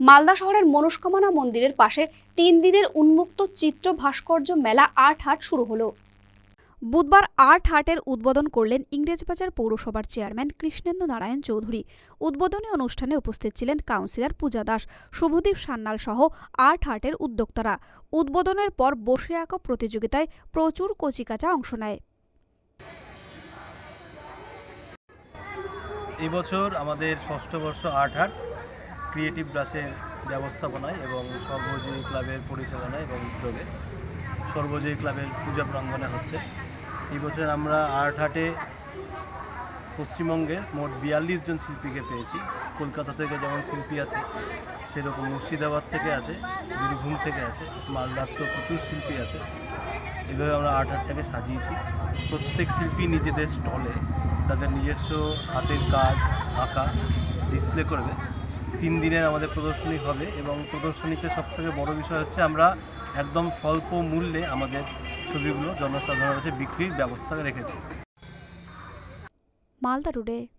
মালদা শহরের মনস্কামনা মন্দিরের পাশে তিন দিনের উন্মুক্ত চিত্র ভাস্কর্য মেলা আর্ট হাট শুরু হলো। বুধবার আর্ট হাটের উদ্বোধন করলেন ইংরেজবাজার পৌরসভার চেয়ারম্যান কৃষ্ণেন্দ্র নারায়ণ চৌধুরী। উদ্বোধনী অনুষ্ঠানে উপস্থিত ছিলেন কাউন্সিলর পূজা দাস, শুভদীপ সান্যাল সহ আর্ট হাটের উদ্যোক্তারা। উদ্বোধনের পর বসে আঁকা প্রতিযোগিতায় প্রচুর কচিকাচা অংশ নেয়। এই বছর আমাদের ষষ্ঠ বর্ষ আর্ট হাট। ক্রিয়েটিভ ব্রাসের ব্যবস্থাপনায় এবং সর্বজয়ী ক্লাবের পরিচালনায় এবং উদ্যোগে সর্বজয়ী ক্লাবের পূজা প্রাঙ্গণে হচ্ছে। এই বছর আমরা আর্ট হাটে পশ্চিমবঙ্গের মোট বিয়াল্লিশ জন শিল্পীকে পেয়েছি। কলকাতা থেকে যেমন শিল্পী আছে, সেরকম মুর্শিদাবাদ থেকে আছে, বীরভূম থেকে আছে, মালদার তো প্রচুর শিল্পী আছে। এভাবে আমরা আর্ট হাটটাকে সাজিয়েছি। প্রত্যেক শিল্পী নিজেদের স্টলে তাদের নিজস্ব হাতের কাজ, আঁকা, ডিসপ্লে করবে তিন দিনের আমাদের প্রদর্শনী হবে এবং প্রদর্শনীতে সবথেকে বড় বিষয় হচ্ছে আমরা একদম স্বল্প মূল্যে আমাদের ছবিগুলো জনসাধারণের কাছে বিক্রির ব্যবস্থা রেখেছি। মালদা রোডে